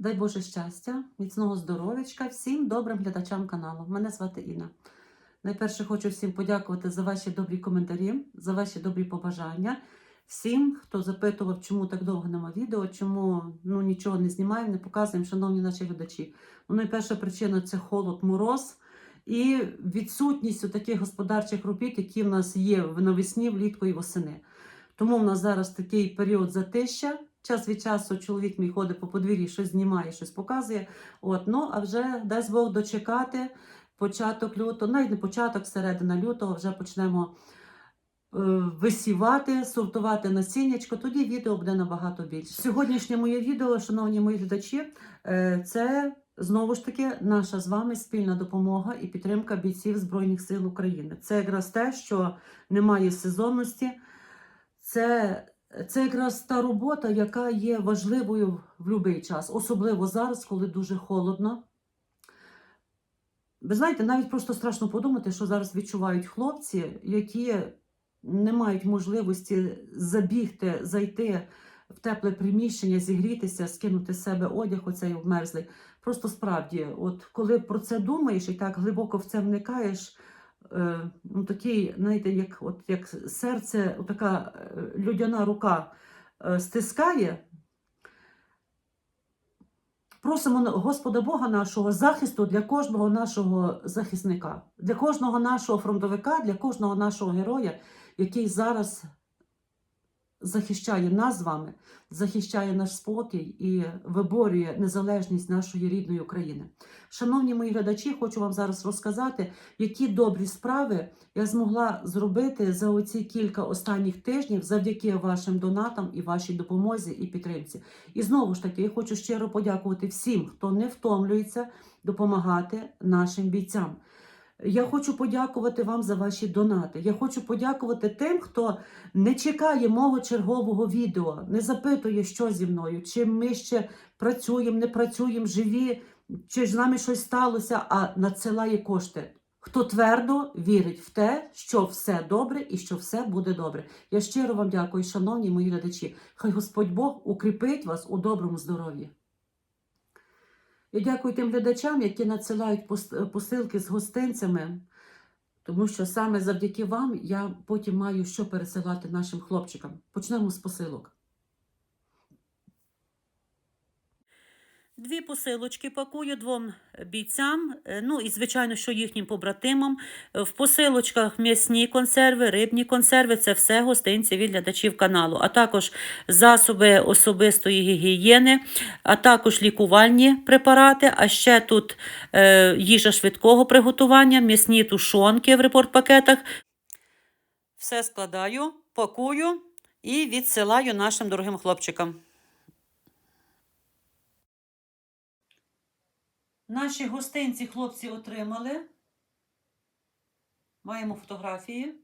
Дай Боже щастя, міцного здоров'ячка всім добрим глядачам каналу. Мене звати Інна. Найперше хочу всім подякувати за ваші добрі коментарі, за ваші добрі побажання. Всім, хто запитував, чому так довго нема відео, чому ну, нічого не знімаємо, не показуємо, шановні наші глядачі. Ну, найперша причина це холод, мороз і відсутність таких господарчих робіт, які в нас є навесні, влітку і восени. Тому в нас зараз такий період затища. Час від часу чоловік мій ходить по подвір'ї, щось знімає, щось показує. От, ну, а вже дасть Бог дочекати початок лютого, навіть не початок, середина лютого, вже почнемо е, висівати, сортувати насіннячко, тоді відео буде набагато більше. Сьогоднішнє моє відео, шановні мої глядачі, е, це знову ж таки наша з вами спільна допомога і підтримка бійців Збройних сил України. Це якраз те, що немає сезонності. Це це якраз та робота, яка є важливою в будь-який час, особливо зараз, коли дуже холодно. Ви знаєте, навіть просто страшно подумати, що зараз відчувають хлопці, які не мають можливості забігти, зайти в тепле приміщення, зігрітися, скинути з себе одяг, оцей обмерзлий. Просто справді, от коли про це думаєш і так глибоко в це вникаєш, ну такий, знаєте, як от як серце, така людяна рука е, стискає. Просимо Господа Бога нашого захисту для кожного нашого захисника, для кожного нашого фронтовика, для кожного нашого героя, який зараз захищає нас з вами, захищає наш спокій і виборює незалежність нашої рідної України. Шановні мої глядачі, хочу вам зараз розказати, які добрі справи я змогла зробити за оці кілька останніх тижнів завдяки вашим донатам і вашій допомозі і підтримці. І знову ж таки, я хочу щиро подякувати всім, хто не втомлюється допомагати нашим бійцям. Я хочу подякувати вам за ваші донати. Я хочу подякувати тим, хто не чекає мого чергового відео, не запитує, що зі мною, чи ми ще працюємо, не працюємо, живі, чи з нами щось сталося, а надсилає кошти. Хто твердо вірить в те, що все добре і що все буде добре. Я щиро вам дякую, шановні мої глядачі. Хай Господь Бог укріпить вас у доброму здоров'ї. Я дякую тим глядачам, які надсилають посилки з гостинцями, тому що саме завдяки вам я потім маю що пересилати нашим хлопчикам. Почнемо з посилок. Дві посилочки пакую двом бійцям, е, ну і, звичайно, що їхнім побратимам. Е, В посилочках м'ясні консерви, рибні консерви це все гостинці від глядачів каналу, а також засоби особистої гігієни, а також лікувальні препарати. А ще тут е, їжа швидкого приготування, м'ясні тушонки в репорт-пакетах. Все складаю, пакую і відсилаю нашим дорогим хлопчикам. Наші гостинці хлопці отримали. Маємо фотографії.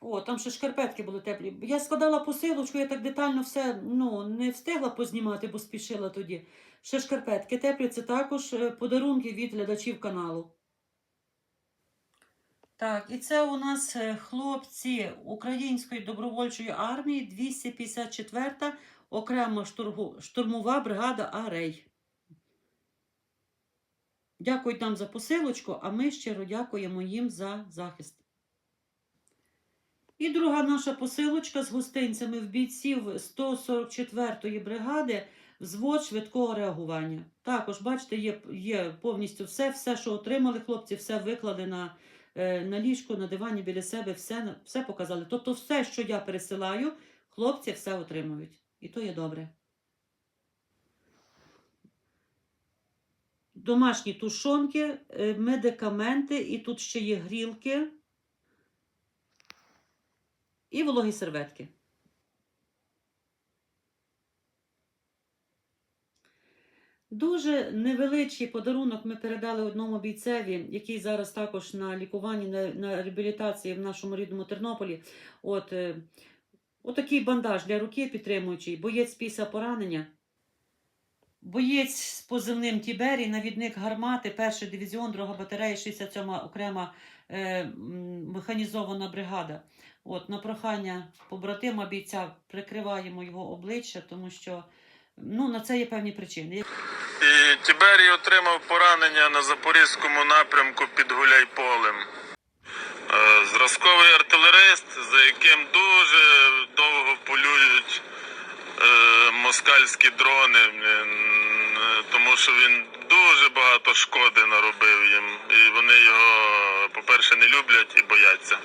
О, там ще шкарпетки були теплі. Я складала посилочку, я так детально все ну, не встигла познімати, бо спішила тоді. Ще шкарпетки теплі це також е, подарунки від глядачів каналу. Так, і це у нас е, хлопці Української добровольчої армії 254 окрема штурмова бригада Арей. Дякую нам за посилочку, а ми щиро дякуємо їм за захист. І друга наша посилочка з гостинцями в бійців 144-ї бригади взвод швидкого реагування. Також, бачите, є є повністю все, все, що отримали хлопці, все викладе на, е, ліжку, на дивані біля себе, все, все показали. Тобто, все, що я пересилаю, хлопці все отримують. І то є добре. Домашні тушонки, е, медикаменти, і тут ще є грілки і вологі серветки. Дуже невеличкий подарунок ми передали одному бійцеві, який зараз також на лікуванні, на, на реабілітації в нашому рідному Тернополі. От, е, Отакий бандаж для руки підтримуючий, боєць після поранення. Боєць з позивним Тібері, навідник гармати, перший дивізіон, друга батарея, 67 окрема е, механізована бригада. От, На прохання побратима бійця прикриваємо його обличчя, тому що Ну, на це є певні причини. І Тіберій отримав поранення на запорізькому напрямку під Гуляйполем. Е, Зразковий артилерист, за яким дуже довго полюють е, москальські дрони, е, тому що він дуже багато шкоди наробив їм. І вони його, по-перше, не люблять і бояться.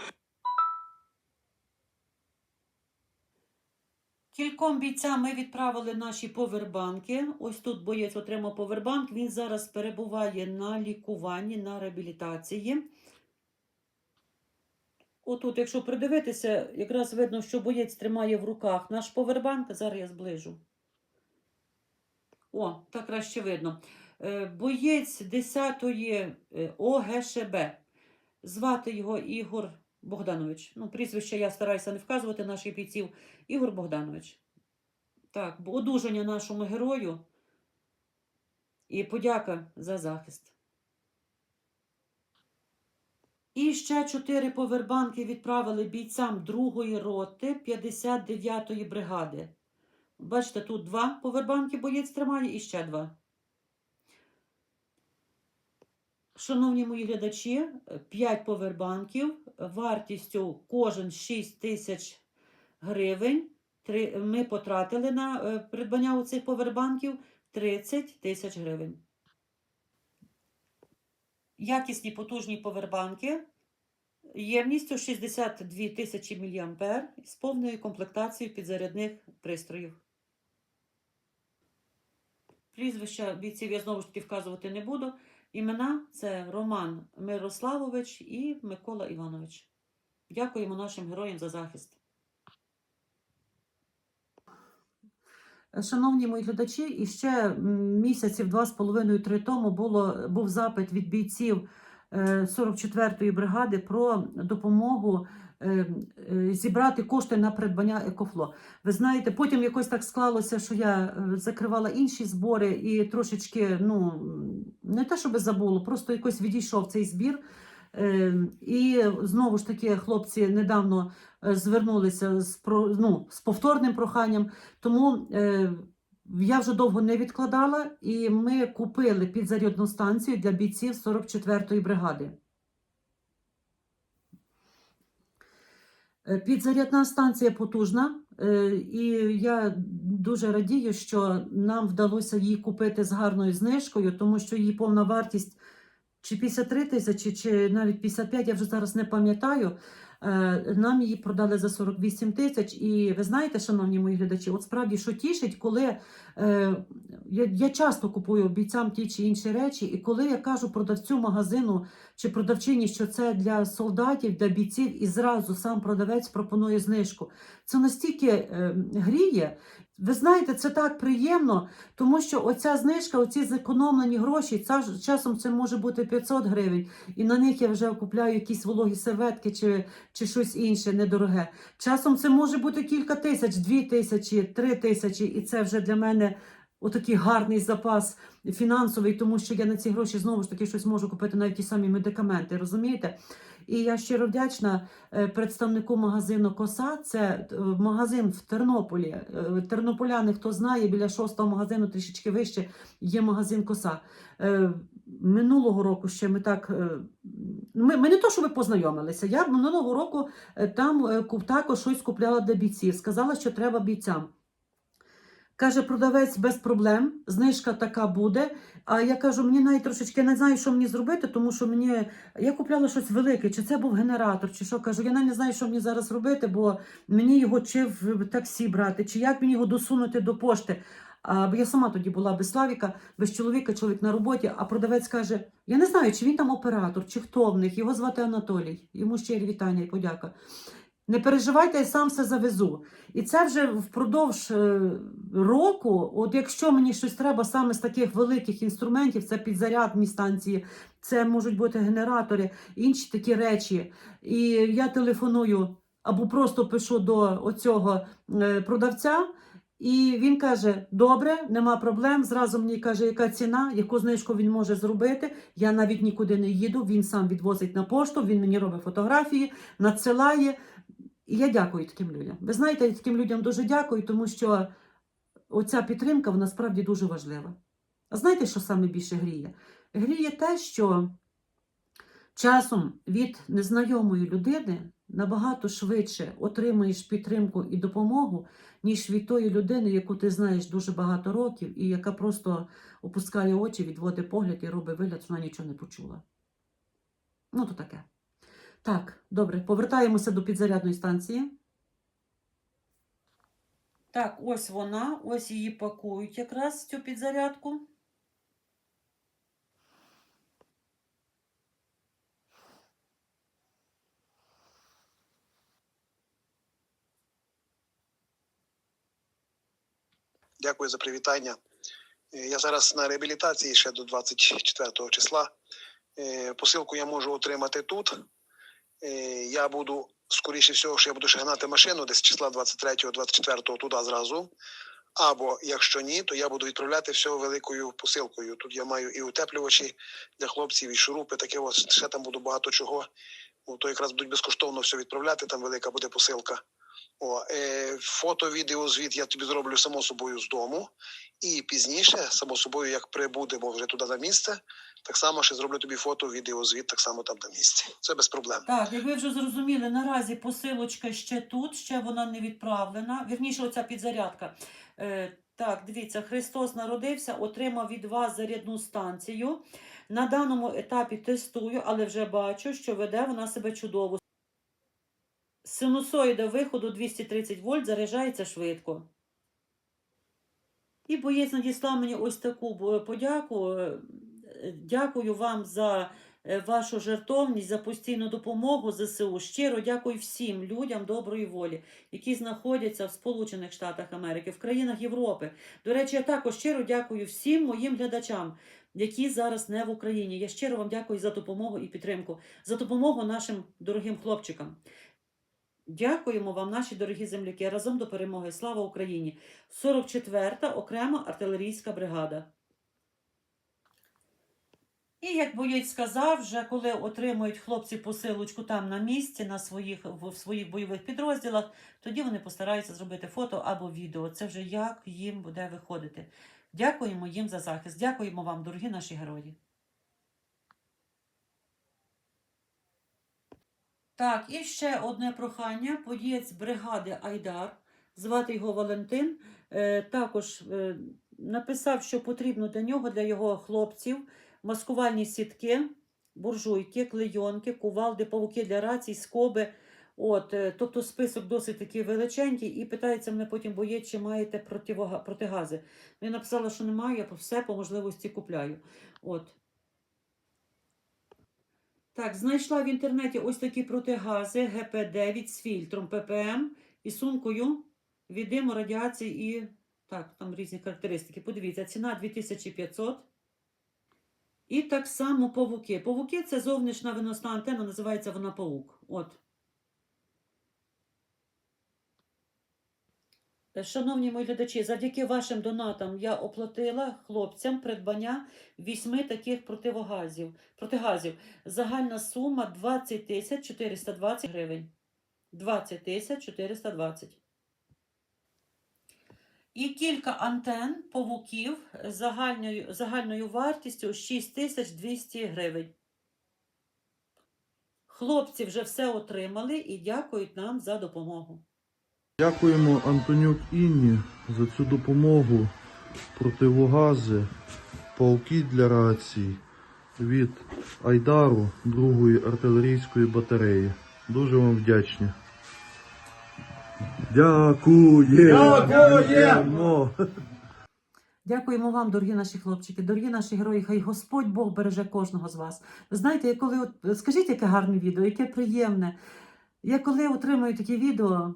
Кільком бійцям ми відправили наші повербанки. Ось тут боєць отримав повербанк. Він зараз перебуває на лікуванні, на реабілітації. Отут, якщо придивитися, якраз видно, що боєць тримає в руках наш повербанк. Зараз я зближу. О, так краще видно. Е, Боєць 10-ї е, ОГШБ. Звати його Ігор Богданович. Ну, прізвище я стараюся не вказувати наших бійців. Ігор Богданович. Так, одужання нашому герою і подяка за захист. І ще чотири повербанки відправили бійцям 2-ї роти 59-ї бригади. Бачите, тут два повербанки боєць тримає і ще два. Шановні мої глядачі, 5 повербанків вартістю кожен 6 тисяч гривень. Ми потратили на е, придбання оцих повербанків 30 тисяч гривень. Якісні потужні повербанки ємністю 62 тисячі мА з повною комплектацією підзарядних пристроїв. Прізвища бійців я знову ж таки вказувати не буду. Імена це Роман Мирославович і Микола Іванович. Дякуємо нашим героям за захист. Шановні мої глядачі, і ще місяців два з половиною-три тому було, був запит від бійців е, 44-ї бригади про допомогу е, е, зібрати кошти на придбання екофло. Ви знаєте, потім якось так склалося, що я е, закривала інші збори і трошечки, ну не те, щоб забуло, просто якось відійшов цей збір. Е, І знову ж таки хлопці недавно е, звернулися з, ну, з повторним проханням. Тому е, я вже довго не відкладала, і ми купили підзарядну станцію для бійців 44-ї бригади. Підзарядна станція потужна, і я дуже радію, що нам вдалося її купити з гарною знижкою, тому що її повна вартість чи 53 тисячі, чи навіть 55, я вже зараз не пам'ятаю. Е, Нам її продали за 48 тисяч. І ви знаєте, шановні мої глядачі, от справді, що тішить, коли е, я, я часто купую бійцям ті чи інші речі, і коли я кажу продавцю магазину чи продавчині, що це для солдатів, для бійців, і зразу сам продавець пропонує знижку. Це настільки е, гріє. Ви знаєте, це так приємно, тому що оця знижка, оці зекономлені гроші, ця часом це може бути 500 гривень, і на них я вже купляю якісь вологі серветки чи, чи щось інше недороге. Часом це може бути кілька тисяч, дві тисячі, три тисячі, і це вже для мене отакий гарний запас фінансовий, тому що я на ці гроші знову ж таки щось можу купити навіть ті самі медикаменти, розумієте? І я щиро вдячна е, представнику магазину Коса. Це е, магазин в Тернополі. Е, Тернополяни, хто знає, біля шостого магазину трішечки вище є магазин Коса. Минулого року ще ми так. Ми, ми не то, що ви познайомилися. Я минулого року там також щось купляла для бійців. Сказала, що треба бійцям. Каже, продавець без проблем, знижка така буде. А я кажу, мені навіть трошечки не знаю, що мені зробити, тому що мені я купляла щось велике, чи це був генератор, чи що кажу. Я навіть не знаю, що мені зараз робити, бо мені його чи в таксі брати, чи як мені його досунути до пошти. А, бо я сама тоді була без Славіка, без чоловіка, чоловік на роботі, а продавець каже: Я не знаю, чи він там оператор, чи хто в них. Його звати Анатолій. Йому щирі вітання і подяка. Не переживайте, я сам все завезу. І це вже впродовж е, року, от якщо мені щось треба саме з таких великих інструментів, це підзарядні станції, це можуть бути генератори, інші такі речі. І я телефоную або просто пишу до оцього е, продавця. І він каже: добре, нема проблем. Зразу мені каже, яка ціна, яку знижку він може зробити. Я навіть нікуди не їду. Він сам відвозить на пошту, він мені робить фотографії, надсилає. І я дякую таким людям. Ви знаєте, я таким людям дуже дякую, тому що оця підтримка вона справді дуже важлива. А знаєте, що саме більше гріє? Гріє те, що часом від незнайомої людини набагато швидше отримуєш підтримку і допомогу, ніж від тої людини, яку ти знаєш дуже багато років, і яка просто опускає очі, відводить погляд і робить вигляд, що вона нічого не почула. Ну, то таке. Так, добре, повертаємося до підзарядної станції. Так, ось вона, ось її пакують якраз цю підзарядку. Дякую за привітання. Е, Я зараз на реабілітації ще до 24 числа. Е, Посилку я можу отримати тут. Е, Я буду, скоріше всього, що я буду ще гнати машину десь числа 23-24 туди зразу. Або якщо ні, то я буду відправляти все великою посилкою. Тут я маю і утеплювачі для хлопців, і шурупи, таке ось ще там буду багато чого. То якраз будуть безкоштовно все відправляти, там велика буде посилка. О, е, фото, відео, звіт я тобі зроблю само собою з дому. І пізніше, само собою, як прибудемо вже туди на місце, так само ще зроблю тобі фото, відео, звіт так само там на місці. Це без проблем. Так, як ви вже зрозуміли, наразі посилочка ще тут, ще вона не відправлена. Вірніше, оця підзарядка. Е, так, дивіться, Христос народився, отримав від вас зарядну станцію. На даному етапі тестую, але вже бачу, що веде вона себе чудово. Синусоїда виходу 230 вольт заряджається швидко. І боєць надіслав мені ось таку е, подяку. Е, Дякую вам за е, вашу жертовність, за постійну допомогу ЗСУ. Щиро дякую всім людям доброї волі, які знаходяться в Сполучених Штатах Америки, в країнах Європи. До речі, я також щиро дякую всім моїм глядачам, які зараз не в Україні. Я щиро вам дякую за допомогу і підтримку, за допомогу нашим дорогим хлопчикам. Дякуємо вам, наші дорогі земляки, разом до перемоги. Слава Україні! 44-та окрема артилерійська бригада. І як боєць сказав, вже коли отримують хлопці посилочку там на місці, на своїх, в, своїх бойових підрозділах, тоді вони постараються зробити фото або відео. Це вже як їм буде виходити. Дякуємо їм за захист. Дякуємо вам, дорогі наші герої. Так, і ще одне прохання. Боєць бригади Айдар, звати його Валентин, е, також е, написав, що потрібно для нього, для його хлопців, маскувальні сітки, буржуйки, клейонки, кувалди, павуки для рацій, скоби. От, е, тобто список досить такий величенький, і питається мене потім боєць, чи маєте противога- протигази. Ну, Я написала, що не маю, я все по можливості купляю. От. Так, знайшла в інтернеті ось такі протигази ГП9 з фільтром ППМ і сумкою від диму, радіації і. Так, там різні характеристики. Подивіться, ціна 2500. І так само павуки. Павуки це зовнішня виносна антена, називається вона паук. От. Шановні мої глядачі, завдяки вашим донатам я оплатила хлопцям придбання вісьми таких противогазів. протигазів. Загальна сума 20 тисяч 420 гривень. 20 тисяч 420. І кілька антен павуків загальною, загальною вартістю 6200 гривень. Хлопці вже все отримали і дякують нам за допомогу. Дякуємо Антонюк Інні за цю допомогу. Противогази, пауки для рацій від Айдару другої артилерійської батареї. Дуже вам вдячні. Дякуємо! Дякуємо! Дякуємо вам, дорогі наші хлопчики, дорогі наші герої. Хай Господь Бог береже кожного з вас. Ви знаєте, коли от скажіть, яке гарне відео, яке приємне. Я коли отримую такі відео,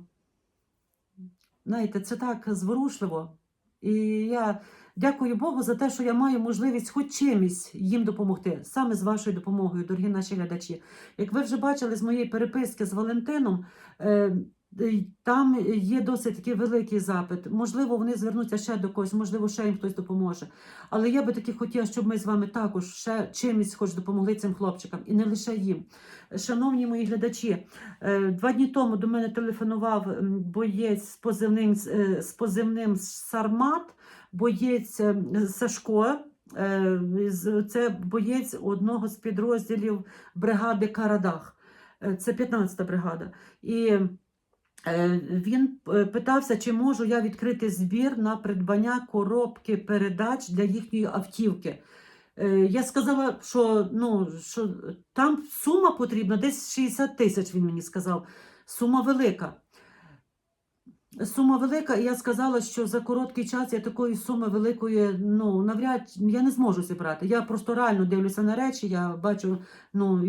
знаєте, це так зворушливо. І я дякую Богу за те, що я маю можливість хоч чимось їм допомогти, саме з вашою допомогою, дорогі наші глядачі. Як ви вже бачили з моєї переписки з Валентином, е, Там є досить такий великий запит. Можливо, вони звернуться ще до когось, можливо, ще їм хтось допоможе. Але я би таки хотіла, щоб ми з вами також ще чимось хоч допомогли цим хлопчикам, і не лише їм. Шановні мої глядачі, е, два дні тому до мене телефонував боєць з позивним, е, з позивним Сармат, боєць е, Сашко. Е, Це боєць одного з підрозділів бригади Карадах. Е, Це 15-та бригада. І е, він е, питався, чи можу я відкрити збір на придбання коробки передач для їхньої автівки. Е, Я сказала, що, ну, що там сума потрібна, десь 60 тисяч, він мені сказав. Сума велика. Сума велика, і я сказала, що за короткий час я такої суми великої, ну, навряд я не зможу зібрати. Я просто реально дивлюся на речі, я бачу, ну,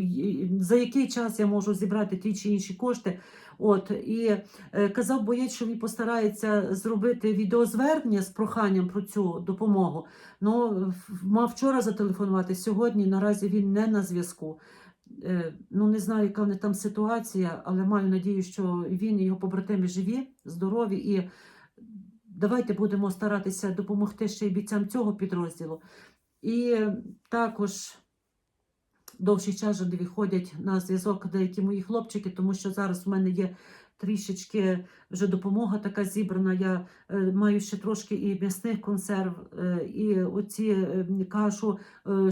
за який час я можу зібрати ті чи інші кошти. От, і е, казав боєць, що він постарається зробити відеозвернення з проханням про цю допомогу. Ну, мав вчора зателефонувати, сьогодні наразі він не на зв'язку. Е, Ну, не знаю, яка в там ситуація, але маю надію, що він і його побратими живі, здорові. І давайте будемо старатися допомогти ще й бійцям цього підрозділу. І також довший час вже виходять на зв'язок деякі мої хлопчики, тому що зараз в мене є трішечки вже допомога така зібрана. Я е, маю ще трошки і м'ясних консерв, е, і оці е, кашу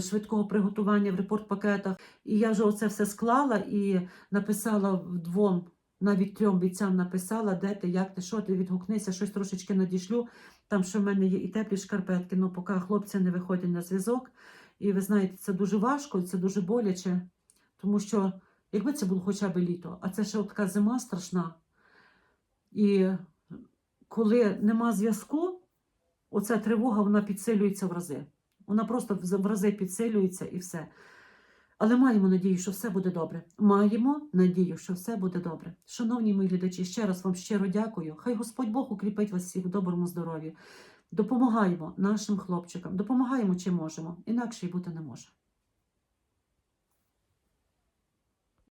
швидкого приготування в репорт-пакетах. І я вже оце все склала і написала вдвом, навіть трьом бійцям написала, де ти, як ти, що ти, відгукнися, щось трошечки надішлю. Там ще в мене є і теплі шкарпетки, але поки хлопці не виходять на зв'язок. І ви знаєте, це дуже важко, це дуже боляче, тому що якби це було хоча б літо, а це ще така зима страшна. І коли нема зв'язку, оця тривога вона підсилюється в рази. Вона просто в рази підсилюється і все. Але маємо надію, що все буде добре. Маємо надію, що все буде добре. Шановні мої глядачі, ще раз вам щиро дякую. Хай Господь Бог укріпить вас всіх в доброму здоров'ї. Допомагаємо нашим хлопчикам, допомагаємо чим можемо, інакше й бути не може.